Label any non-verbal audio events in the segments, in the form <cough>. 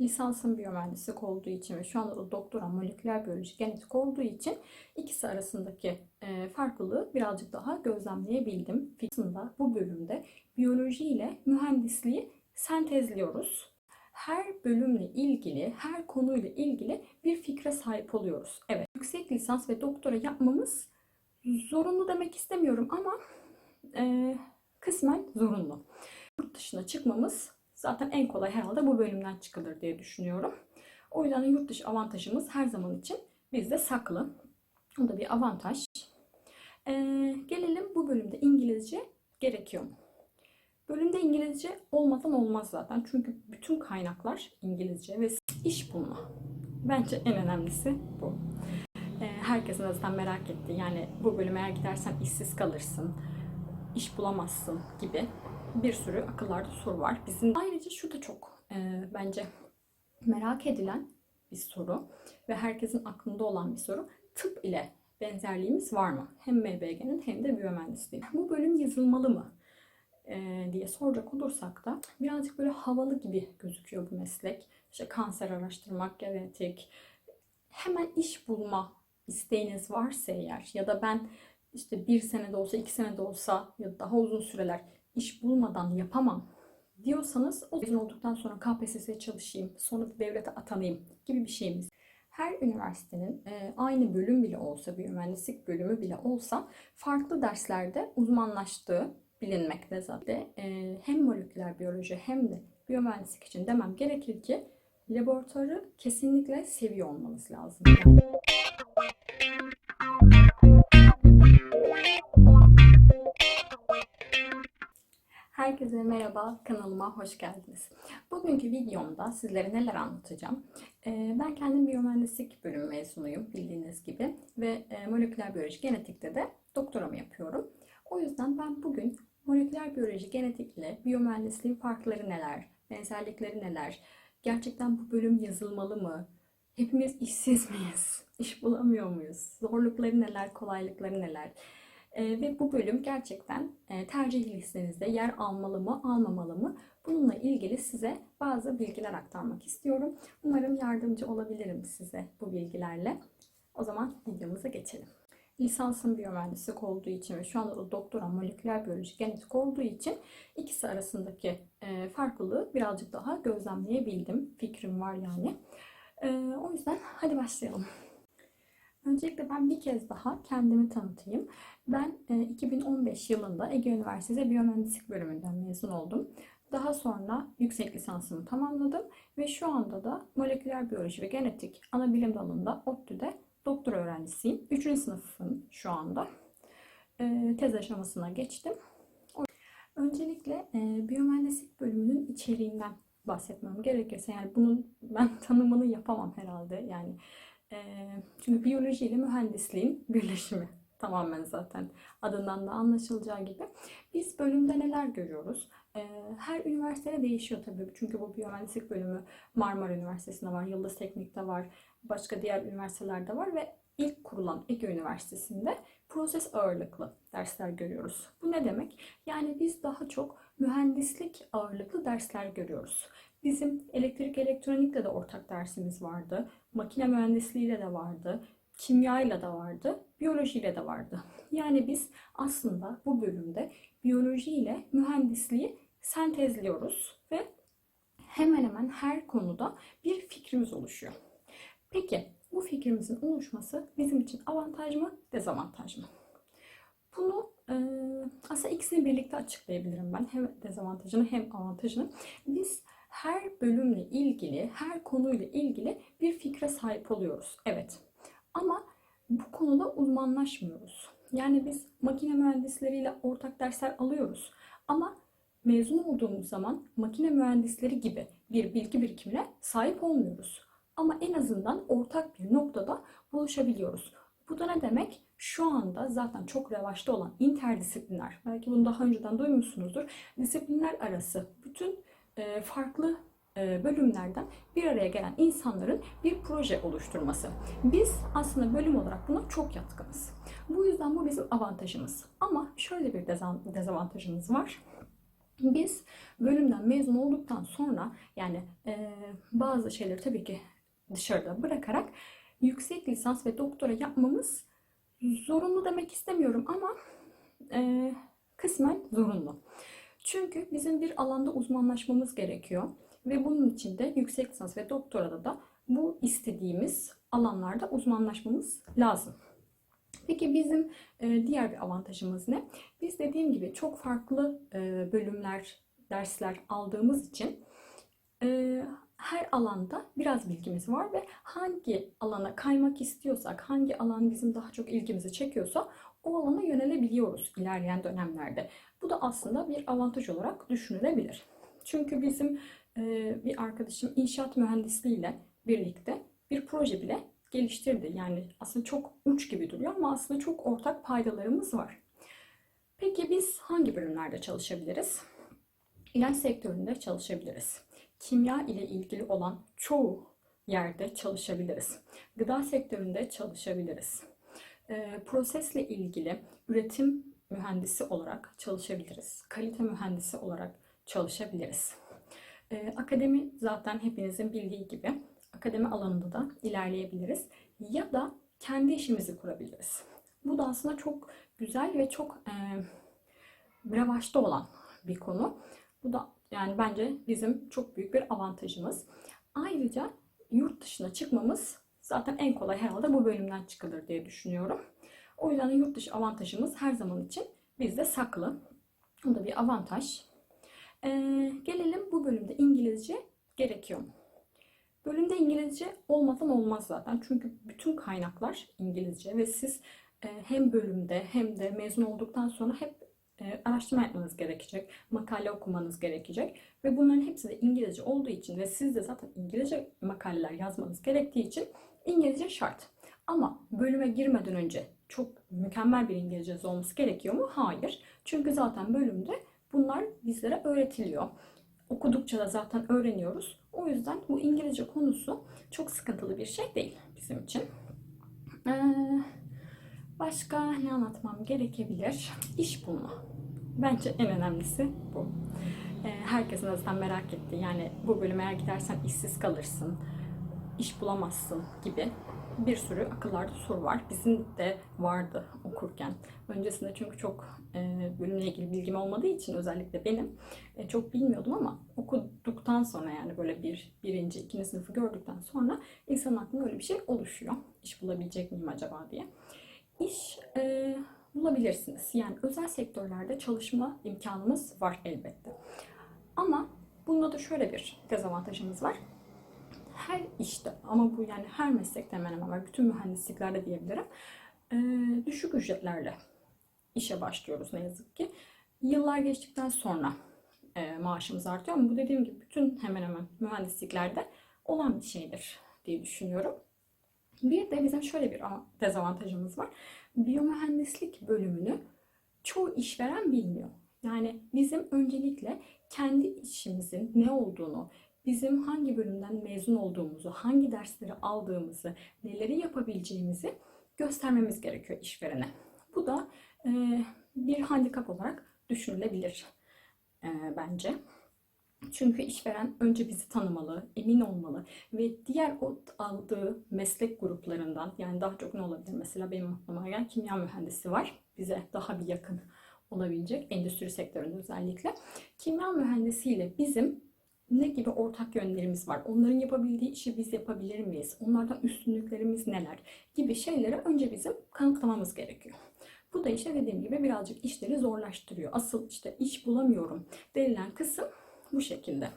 Lisansım biyomühendislik olduğu için ve şu anda da doktora moleküler biyoloji genetik olduğu için ikisi arasındaki e, farklılığı birazcık daha gözlemleyebildim. Aslında bu bölümde biyoloji ile mühendisliği sentezliyoruz. Her bölümle ilgili, her konuyla ilgili bir fikre sahip oluyoruz. Evet, yüksek lisans ve doktora yapmamız zorunlu demek istemiyorum ama e, kısmen zorunlu. Yurt dışına çıkmamız zaten en kolay herhalde bu bölümden çıkılır diye düşünüyorum. O yüzden de yurt dışı avantajımız her zaman için bizde saklı. O da bir avantaj. E, gelelim bu bölümde İngilizce gerekiyor mu? Bölümde İngilizce olmadan olmaz zaten. Çünkü bütün kaynaklar İngilizce ve iş bulma. Bence en önemlisi bu. Ee, Herkesin zaten merak etti. Yani bu bölüme eğer gidersen işsiz kalırsın, iş bulamazsın gibi bir sürü akıllarda soru var. Bizim ayrıca şu da çok e, bence merak edilen bir soru ve herkesin aklında olan bir soru. Tıp ile benzerliğimiz var mı? Hem MBG'nin hem de biyomühendisliğin. Bu bölüm yazılmalı mı? e, diye soracak olursak da birazcık böyle havalı gibi gözüküyor bu meslek. İşte kanser araştırmak, genetik, hemen iş bulma isteğiniz varsa eğer ya da ben işte bir sene de olsa iki sene de olsa ya da daha uzun süreler iş bulmadan yapamam diyorsanız o mezun olduktan sonra KPSS'ye çalışayım, sonra devlete atanayım gibi bir şeyimiz. Her üniversitenin e, aynı bölüm bile olsa, bir mühendislik bölümü bile olsa farklı derslerde uzmanlaştığı bilinmekte zaten. E, hem moleküler biyoloji hem de biyomühendislik için demem gerekir ki laboratuvarı kesinlikle seviyor olmanız lazım. Herkese merhaba, kanalıma hoş geldiniz. Bugünkü videomda sizlere neler anlatacağım? Ee, Ben kendim biyomühendislik bölümü mezunuyum bildiğiniz gibi ve e, moleküler biyoloji genetikte de doktoramı yapıyorum. O yüzden ben bugün moleküler biyoloji genetik ile biyomühendisliğin farkları neler, benzerlikleri neler, gerçekten bu bölüm yazılmalı mı, hepimiz işsiz miyiz, <laughs> iş bulamıyor muyuz, zorlukları neler, kolaylıkları neler, ee, ve bu bölüm gerçekten e, tercih listenizde yer almalı mı, almamalı mı? Bununla ilgili size bazı bilgiler aktarmak istiyorum. Umarım yardımcı olabilirim size bu bilgilerle. O zaman videomuza geçelim. Lisansım biyomühendislik olduğu için ve şu anda da doktora moleküler biyoloji genetik olduğu için ikisi arasındaki e, farklılığı birazcık daha gözlemleyebildim. Fikrim var yani. E, o yüzden hadi başlayalım. Öncelikle ben bir kez daha kendimi tanıtayım. Ben e, 2015 yılında Ege Üniversitesi Biyomühendislik bölümünden mezun oldum. Daha sonra yüksek lisansımı tamamladım ve şu anda da moleküler biyoloji ve genetik ana bilim dalında ODTÜ'de doktora öğrencisiyim. Üçüncü sınıfım şu anda. E, tez aşamasına geçtim. Öncelikle e, biyomühendislik bölümünün içeriğinden bahsetmem gerekirse yani bunun ben <laughs> tanımını yapamam herhalde yani çünkü biyoloji ile mühendisliğin birleşimi <laughs> tamamen zaten adından da anlaşılacağı gibi. Biz bölümde neler görüyoruz? E, her üniversitede değişiyor tabii çünkü bu biyomühendislik bölümü Marmara Üniversitesi'nde var, Yıldız Teknik'te var, başka diğer üniversitelerde var ve ilk kurulan Ege Üniversitesi'nde proses ağırlıklı dersler görüyoruz. Bu ne demek? Yani biz daha çok mühendislik ağırlıklı dersler görüyoruz. Bizim elektrik elektronikle de ortak dersimiz vardı. Makine mühendisliğiyle de vardı. Kimyayla da vardı. Biyolojiyle de vardı. <laughs> Yani biz aslında bu bölümde biyoloji ile mühendisliği sentezliyoruz ve hemen hemen her konuda bir fikrimiz oluşuyor. Peki bu fikrimizin oluşması bizim için avantaj mı, dezavantaj mı? Bunu e, aslında ikisini birlikte açıklayabilirim ben. Hem dezavantajını hem avantajını. Biz her bölümle ilgili, her konuyla ilgili bir fikre sahip oluyoruz. Evet. Ama bu konuda uzmanlaşmıyoruz. Yani biz makine mühendisleriyle ortak dersler alıyoruz. Ama mezun olduğumuz zaman makine mühendisleri gibi bir bilgi birikimine sahip olmuyoruz. Ama en azından ortak bir noktada buluşabiliyoruz. Bu da ne demek? Şu anda zaten çok revaçta olan interdisipliner, belki bunu daha önceden duymuşsunuzdur, disiplinler arası bütün e, farklı e, bölümlerden bir araya gelen insanların bir proje oluşturması. Biz aslında bölüm olarak buna çok yatkınız. Bu yüzden bu bizim avantajımız. Ama şöyle bir dezavantajımız var. Biz bölümden mezun olduktan sonra yani e, bazı şeyleri tabii ki dışarıda bırakarak yüksek lisans ve doktora yapmamız zorunlu demek istemiyorum ama e, kısmen zorunlu. Çünkü bizim bir alanda uzmanlaşmamız gerekiyor ve bunun için de yüksek lisans ve doktorada da bu istediğimiz alanlarda uzmanlaşmamız lazım. Peki bizim e, diğer bir avantajımız ne? Biz dediğim gibi çok farklı e, bölümler, dersler aldığımız için e, her alanda biraz bilgimiz var ve hangi alana kaymak istiyorsak, hangi alan bizim daha çok ilgimizi çekiyorsa o alana yönelebiliyoruz ilerleyen dönemlerde. Bu da aslında bir avantaj olarak düşünülebilir. Çünkü bizim e, bir arkadaşım inşaat mühendisliğiyle birlikte bir proje bile geliştirdi. Yani aslında çok uç gibi duruyor ama aslında çok ortak paydalarımız var. Peki biz hangi bölümlerde çalışabiliriz? İlaç sektöründe çalışabiliriz. Kimya ile ilgili olan çoğu yerde çalışabiliriz. Gıda sektöründe çalışabiliriz. E, prosesle ilgili üretim mühendisi olarak çalışabiliriz. Kalite mühendisi olarak çalışabiliriz. E, akademi zaten hepinizin bildiği gibi akademi alanında da ilerleyebiliriz. Ya da kendi işimizi kurabiliriz. Bu da aslında çok güzel ve çok e, revaçta olan bir konu. Bu da yani bence bizim çok büyük bir avantajımız. Ayrıca yurt dışına çıkmamız zaten en kolay herhalde bu bölümden çıkılır diye düşünüyorum. O yüzden yurt dışı avantajımız her zaman için bizde saklı. Bu da bir avantaj. Ee, gelelim bu bölümde İngilizce gerekiyor mu? Bölümde İngilizce olmadan olmaz zaten. Çünkü bütün kaynaklar İngilizce ve siz e, hem bölümde hem de mezun olduktan sonra hep e, araştırma yapmanız gerekecek, makale okumanız gerekecek ve bunların hepsi de İngilizce olduğu için ve siz de zaten İngilizce makaleler yazmanız gerektiği için İngilizce şart. Ama bölüme girmeden önce çok mükemmel bir İngilizceniz olması gerekiyor mu? Hayır. Çünkü zaten bölümde bunlar bizlere öğretiliyor. Okudukça da zaten öğreniyoruz. O yüzden bu İngilizce konusu çok sıkıntılı bir şey değil bizim için. Ee, başka ne anlatmam gerekebilir? İş bulma. Bence en önemlisi bu. Ee, herkesin zaten merak ettiği yani bu bölüme eğer gidersen işsiz kalırsın, iş bulamazsın gibi bir sürü akıllarda soru var. Bizim de vardı okurken. Öncesinde çünkü çok e, bölümle ilgili bilgim olmadığı için özellikle benim e, çok bilmiyordum ama okuduktan sonra yani böyle bir birinci, ikinci sınıfı gördükten sonra insanın aklında öyle bir şey oluşuyor. İş bulabilecek miyim acaba diye. İş e, bulabilirsiniz. Yani özel sektörlerde çalışma imkanımız var elbette. Ama bunda da şöyle bir dezavantajımız var her işte ama bu yani her meslekte hemen hemen var. Bütün mühendisliklerde diyebilirim. E, düşük ücretlerle işe başlıyoruz ne yazık ki. Yıllar geçtikten sonra e, maaşımız artıyor ama bu dediğim gibi bütün hemen hemen mühendisliklerde olan bir şeydir diye düşünüyorum. Bir de bizim şöyle bir dezavantajımız var. Biyomühendislik bölümünü çoğu işveren bilmiyor. Yani bizim öncelikle kendi işimizin ne olduğunu, bizim hangi bölümden mezun olduğumuzu, hangi dersleri aldığımızı, neleri yapabileceğimizi göstermemiz gerekiyor işverene. Bu da e, bir handikap olarak düşünülebilir e, bence. Çünkü işveren önce bizi tanımalı, emin olmalı ve diğer o aldığı meslek gruplarından yani daha çok ne olabilir? Mesela benim aklıma gelen kimya mühendisi var. Bize daha bir yakın olabilecek endüstri sektöründe özellikle. Kimya mühendisiyle bizim ne gibi ortak yönlerimiz var? Onların yapabildiği işi biz yapabilir miyiz? Onlardan üstünlüklerimiz neler? Gibi şeyleri önce bizim kanıtlamamız gerekiyor. Bu da işte dediğim gibi birazcık işleri zorlaştırıyor. Asıl işte iş bulamıyorum denilen kısım bu şekilde.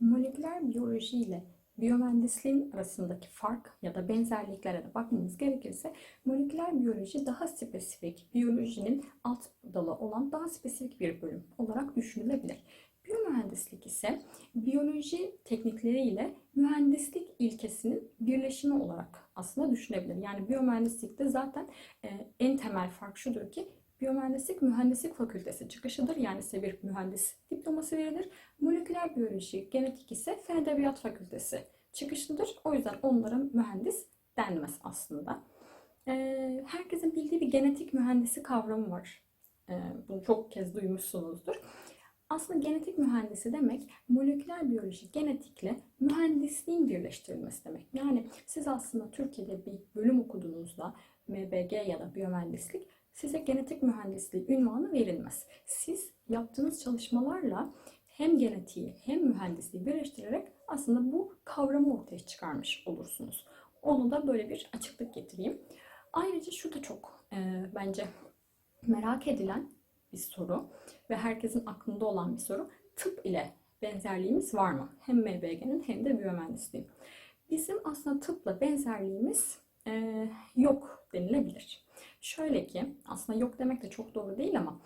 Moleküler biyoloji ile biyomühendisliğin arasındaki fark ya da benzerliklere de bakmamız gerekirse moleküler biyoloji daha spesifik, biyolojinin alt dalı olan daha spesifik bir bölüm olarak düşünülebilir. Biyomühendislik ise biyoloji teknikleriyle mühendislik ilkesinin birleşimi olarak aslında düşünebilir. Yani biyomühendislikte zaten e, en temel fark şudur ki biyomühendislik mühendislik fakültesi çıkışıdır. Yani size bir mühendis diploması verilir. Moleküler biyoloji, genetik ise fen edebiyat fakültesi çıkışlıdır. O yüzden onlara mühendis denmez aslında. E, herkesin bildiği bir genetik mühendisi kavramı var. E, bunu çok kez duymuşsunuzdur. Aslında genetik mühendisi demek moleküler biyoloji genetikle mühendisliğin birleştirilmesi demek. Yani siz aslında Türkiye'de bir bölüm okuduğunuzda MBG ya da biyomühendislik size genetik mühendisliği ünvanı verilmez. Siz yaptığınız çalışmalarla hem genetiği hem mühendisliği birleştirerek aslında bu kavramı ortaya çıkarmış olursunuz. Onu da böyle bir açıklık getireyim. Ayrıca şu da çok e, bence merak edilen bir soru ve herkesin aklında olan bir soru. Tıp ile benzerliğimiz var mı? Hem MBG'nin hem de biyomühendisliğin. Bizim aslında tıpla benzerliğimiz e, yok denilebilir. Şöyle ki aslında yok demek de çok doğru değil ama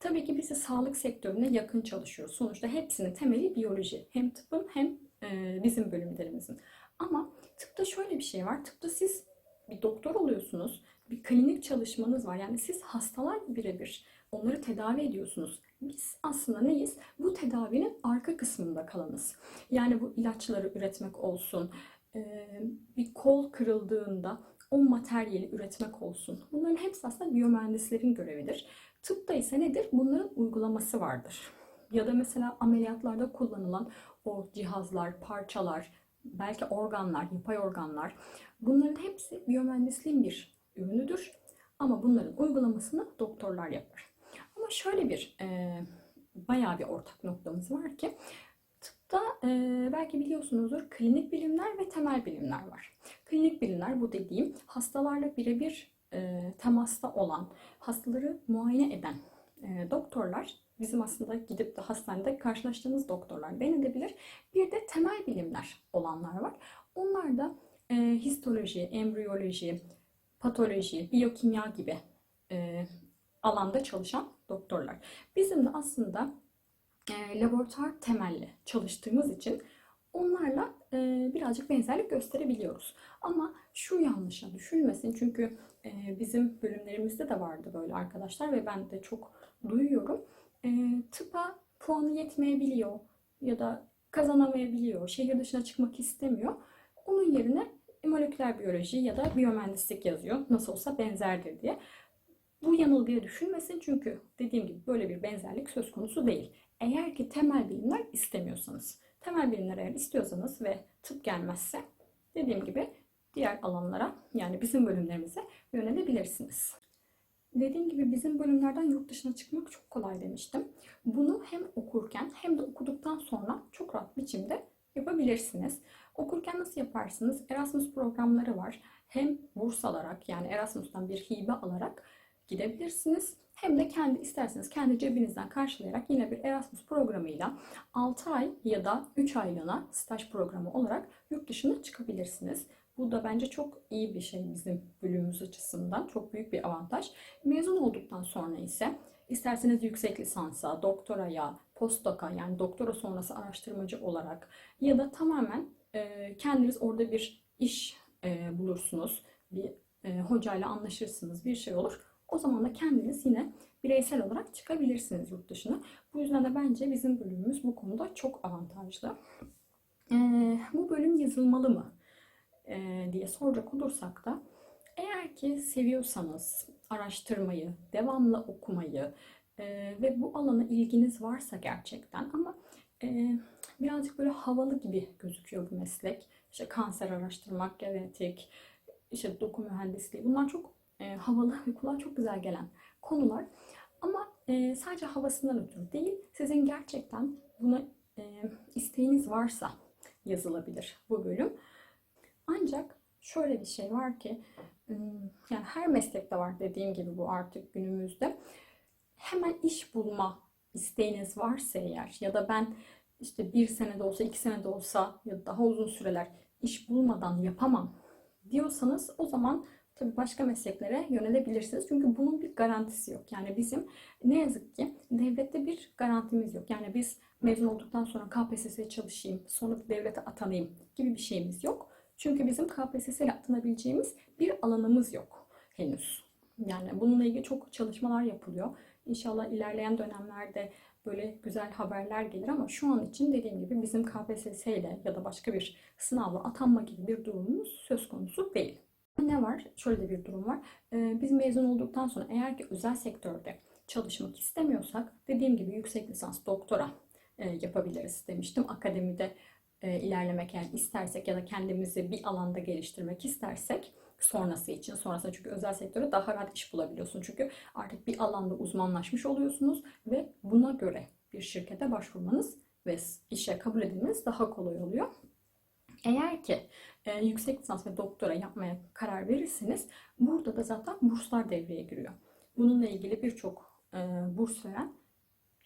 tabii ki biz de sağlık sektörüne yakın çalışıyoruz. Sonuçta hepsinin temeli biyoloji. Hem tıpın hem e, bizim bölümlerimizin. Ama tıpta şöyle bir şey var. Tıpta siz bir doktor oluyorsunuz. Bir klinik çalışmanız var. Yani siz hastalar birebir onları tedavi ediyorsunuz. Biz aslında neyiz? Bu tedavinin arka kısmında kalanız. Yani bu ilaçları üretmek olsun, e, bir kol kırıldığında o materyali üretmek olsun. Bunların hepsi aslında biyomühendislerin görevidir. Tıpta ise nedir? Bunların uygulaması vardır. Ya da mesela ameliyatlarda kullanılan o cihazlar, parçalar, belki organlar, yapay organlar bunların hepsi biyomühendisliğin bir ürünüdür. Ama bunların uygulamasını doktorlar yapar. Ama şöyle bir e, bayağı bir ortak noktamız var ki tıpta e, belki biliyorsunuzdur klinik bilimler ve temel bilimler var. Klinik bilimler bu dediğim hastalarla birebir e, temasta olan, hastaları muayene eden e, doktorlar bizim aslında gidip de hastanede karşılaştığımız doktorlar denilebilir. Bir de temel bilimler olanlar var. Onlar da e, histoloji, embriyoloji, patoloji, biyokimya gibi e, alanda çalışan doktorlar. Bizim de aslında e, laboratuvar temelli çalıştığımız için onlarla e, birazcık benzerlik gösterebiliyoruz. Ama şu yanlışa düşülmesin çünkü e, bizim bölümlerimizde de vardı böyle arkadaşlar ve ben de çok duyuyorum. E, tıpa puanı yetmeyebiliyor ya da kazanamayabiliyor, şehir dışına çıkmak istemiyor. Onun yerine moleküler biyoloji ya da biyomühendislik yazıyor. Nasıl olsa benzerdir diye. Bu yanılgıya düşünmesin çünkü dediğim gibi böyle bir benzerlik söz konusu değil. Eğer ki temel bilimler istemiyorsanız, temel bilimler eğer istiyorsanız ve tıp gelmezse dediğim gibi diğer alanlara yani bizim bölümlerimize yönelebilirsiniz. Dediğim gibi bizim bölümlerden yurt dışına çıkmak çok kolay demiştim. Bunu hem okurken hem de okuduktan sonra çok rahat biçimde yapabilirsiniz. Okurken nasıl yaparsınız? Erasmus programları var. Hem burs alarak yani Erasmus'tan bir hibe alarak gidebilirsiniz. Hem de kendi isterseniz kendi cebinizden karşılayarak yine bir Erasmus programıyla 6 ay ya da 3 aylığına staj programı olarak yurt dışına çıkabilirsiniz. Bu da bence çok iyi bir şey bizim bölümümüz açısından. Çok büyük bir avantaj. Mezun olduktan sonra ise isterseniz yüksek lisansa, doktoraya, postdoka yani doktora sonrası araştırmacı olarak ya da tamamen e, kendiniz orada bir iş e, bulursunuz. Bir e, hocayla anlaşırsınız. Bir şey olur. O zaman da kendiniz yine bireysel olarak çıkabilirsiniz yurt dışına. Bu yüzden de bence bizim bölümümüz bu konuda çok avantajlı. E, bu bölüm yazılmalı mı? E, diye soracak olursak da eğer ki seviyorsanız araştırmayı, devamlı okumayı e, ve bu alana ilginiz varsa gerçekten ama e, birazcık böyle havalı gibi gözüküyor bu meslek. İşte kanser araştırmak, genetik, işte doku mühendisliği bunlar çok e, havalı ve kulağa çok güzel gelen konular. Ama e, sadece havasından ötürü değil, sizin gerçekten buna e, isteğiniz varsa yazılabilir bu bölüm. Ancak şöyle bir şey var ki yani her meslekte var dediğim gibi bu artık günümüzde. Hemen iş bulma isteğiniz varsa eğer ya da ben işte bir sene de olsa iki sene de olsa ya da daha uzun süreler iş bulmadan yapamam diyorsanız o zaman tabii başka mesleklere yönelebilirsiniz. Çünkü bunun bir garantisi yok. Yani bizim ne yazık ki devlette bir garantimiz yok. Yani biz mezun olduktan sonra KPSS'ye çalışayım, sonra devlete atanayım gibi bir şeyimiz yok. Çünkü bizim KPSS ile atanabileceğimiz bir alanımız yok henüz. Yani bununla ilgili çok çalışmalar yapılıyor. İnşallah ilerleyen dönemlerde böyle güzel haberler gelir ama şu an için dediğim gibi bizim KPSS ile ya da başka bir sınavla atanma gibi bir durumumuz söz konusu değil. Ne var? Şöyle de bir durum var. Ee, biz mezun olduktan sonra eğer ki özel sektörde çalışmak istemiyorsak dediğim gibi yüksek lisans doktora e, yapabiliriz demiştim. Akademide e, ilerlemek yani istersek ya da kendimizi bir alanda geliştirmek istersek sonrası için sonrasında çünkü özel sektörde daha rahat iş bulabiliyorsun. Çünkü artık bir alanda uzmanlaşmış oluyorsunuz ve buna göre bir şirkete başvurmanız ve işe kabul edilmeniz daha kolay oluyor. Eğer ki e, yüksek lisans ve doktora yapmaya karar verirseniz burada da zaten burslar devreye giriyor. Bununla ilgili birçok e, burs veren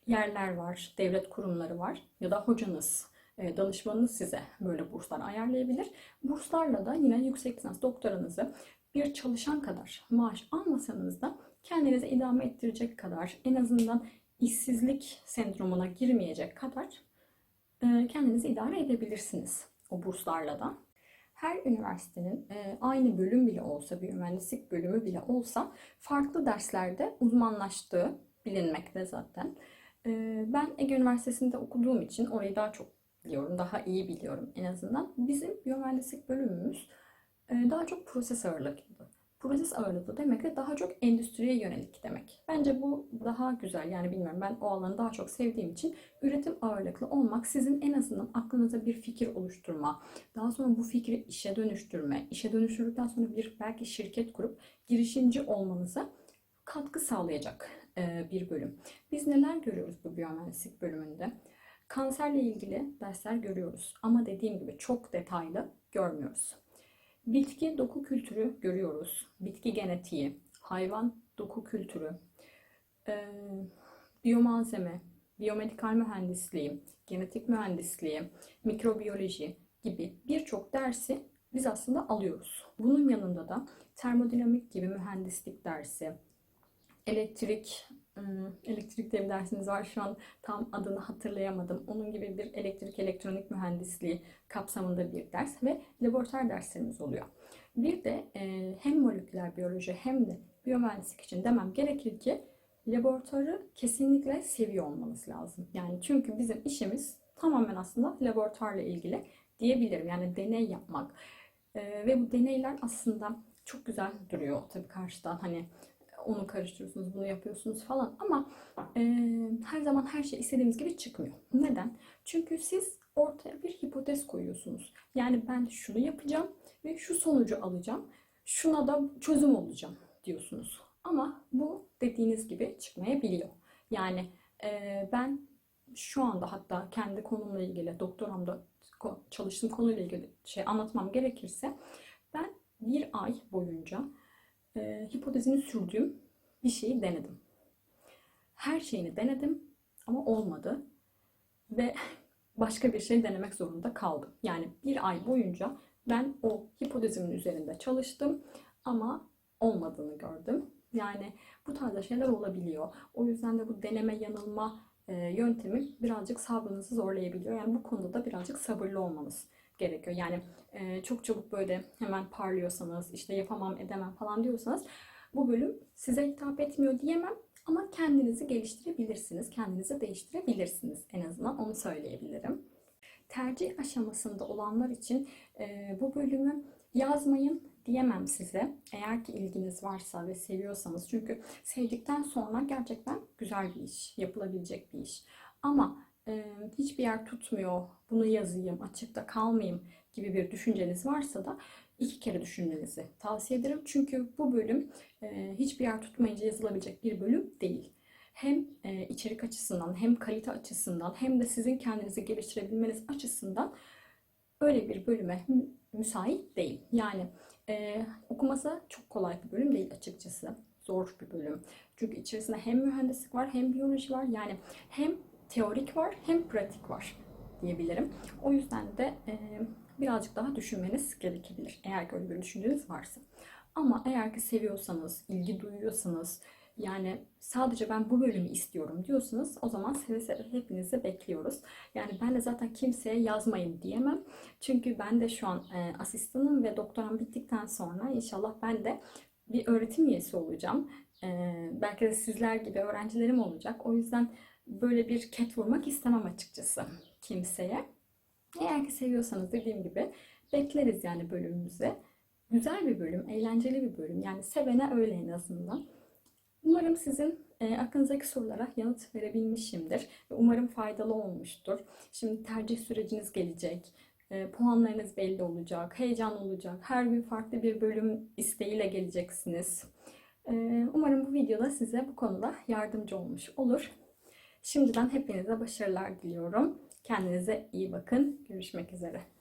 yerler var, devlet kurumları var ya da hocanız, e, danışmanınız size böyle burslar ayarlayabilir. Burslarla da yine yüksek lisans doktoranızı bir çalışan kadar maaş almasanız da kendinize idame ettirecek kadar en azından işsizlik sendromuna girmeyecek kadar e, kendinizi idare edebilirsiniz o burslarla da. Her üniversitenin e, aynı bölüm bile olsa, bir mühendislik bölümü bile olsa farklı derslerde uzmanlaştığı bilinmekte zaten. E, ben Ege Üniversitesi'nde okuduğum için orayı daha çok biliyorum, daha iyi biliyorum en azından. Bizim biyomühendislik bölümümüz e, daha çok proses ağırlıklı. Proses ağırlıklı demek de daha çok endüstriye yönelik demek. Bence bu daha güzel. Yani bilmiyorum ben o alanı daha çok sevdiğim için üretim ağırlıklı olmak sizin en azından aklınıza bir fikir oluşturma, daha sonra bu fikri işe dönüştürme, işe dönüştürdükten sonra bir belki şirket kurup girişimci olmanıza katkı sağlayacak e, bir bölüm. Biz neler görüyoruz bu biyomühendislik bölümünde? Kanserle ilgili dersler görüyoruz ama dediğim gibi çok detaylı görmüyoruz. Bitki doku kültürü görüyoruz. Bitki genetiği, hayvan doku kültürü, e, biyomalzeme, biyomedikal mühendisliği, genetik mühendisliği, mikrobiyoloji gibi birçok dersi biz aslında alıyoruz. Bunun yanında da termodinamik gibi mühendislik dersi, elektrik, elektrik diye bir dersimiz var. Şu an tam adını hatırlayamadım. Onun gibi bir elektrik elektronik mühendisliği kapsamında bir ders ve laboratuvar derslerimiz oluyor. Bir de e, hem moleküler biyoloji hem de biyomühendislik için demem gerekir ki laboratuvarı kesinlikle seviyor olmanız lazım. Yani çünkü bizim işimiz tamamen aslında laboratuvarla ilgili diyebilirim. Yani deney yapmak. E, ve bu deneyler aslında çok güzel duruyor tabii karşıdan. Hani onu karıştırıyorsunuz, bunu yapıyorsunuz falan ama e, her zaman her şey istediğimiz gibi çıkmıyor. Neden? Çünkü siz ortaya bir hipotez koyuyorsunuz. Yani ben şunu yapacağım ve şu sonucu alacağım. Şuna da çözüm olacağım diyorsunuz. Ama bu dediğiniz gibi çıkmayabiliyor. Yani e, ben şu anda hatta kendi konumla ilgili doktoramda çalıştığım konuyla ilgili şey anlatmam gerekirse ben bir ay boyunca e, hipotezini sürdüğüm bir şeyi denedim. Her şeyini denedim ama olmadı ve <laughs> başka bir şey denemek zorunda kaldım. Yani bir ay boyunca ben o hipotezimin üzerinde çalıştım ama olmadığını gördüm. Yani bu tarzda şeyler olabiliyor. O yüzden de bu deneme yanılma e, yöntemi birazcık sabrınızı zorlayabiliyor. Yani bu konuda da birazcık sabırlı olmanız gerekiyor. Yani e, çok çabuk böyle hemen parlıyorsanız, işte yapamam edemem falan diyorsanız bu bölüm size hitap etmiyor diyemem. Ama kendinizi geliştirebilirsiniz, kendinizi değiştirebilirsiniz en azından onu söyleyebilirim. Tercih aşamasında olanlar için e, bu bölümü yazmayın diyemem size. Eğer ki ilginiz varsa ve seviyorsanız. Çünkü sevdikten sonra gerçekten güzel bir iş, yapılabilecek bir iş. Ama hiçbir yer tutmuyor, bunu yazayım, açıkta kalmayayım gibi bir düşünceniz varsa da iki kere düşünmenizi tavsiye ederim. Çünkü bu bölüm hiçbir yer tutmayınca yazılabilecek bir bölüm değil. Hem içerik açısından hem kalite açısından hem de sizin kendinizi geliştirebilmeniz açısından öyle bir bölüme müsait değil. Yani okuması çok kolay bir bölüm değil açıkçası. Zor bir bölüm. Çünkü içerisinde hem mühendislik var hem biyoloji var. Yani hem teorik var hem pratik var diyebilirim. O yüzden de e, birazcık daha düşünmeniz gerekebilir eğer böyle bir düşünceniz varsa. Ama eğer ki seviyorsanız, ilgi duyuyorsanız, yani sadece ben bu bölümü istiyorum diyorsanız o zaman seve seve hepinizi bekliyoruz. Yani ben de zaten kimseye yazmayın diyemem. Çünkü ben de şu an e, asistanım ve doktoram bittikten sonra inşallah ben de bir öğretim üyesi olacağım. E, belki de sizler gibi öğrencilerim olacak. O yüzden böyle bir ket vurmak istemem açıkçası kimseye. Eğer ki seviyorsanız dediğim gibi bekleriz yani bölümümüze. Güzel bir bölüm, eğlenceli bir bölüm. Yani sevene öyle en azından. Umarım sizin e, aklınızdaki sorulara yanıt verebilmişimdir. Ve umarım faydalı olmuştur. Şimdi tercih süreciniz gelecek. E, puanlarınız belli olacak. Heyecan olacak. Her gün farklı bir bölüm isteğiyle geleceksiniz. E, umarım bu videoda size bu konuda yardımcı olmuş olur. Şimdiden hepinize başarılar diliyorum. Kendinize iyi bakın. Görüşmek üzere.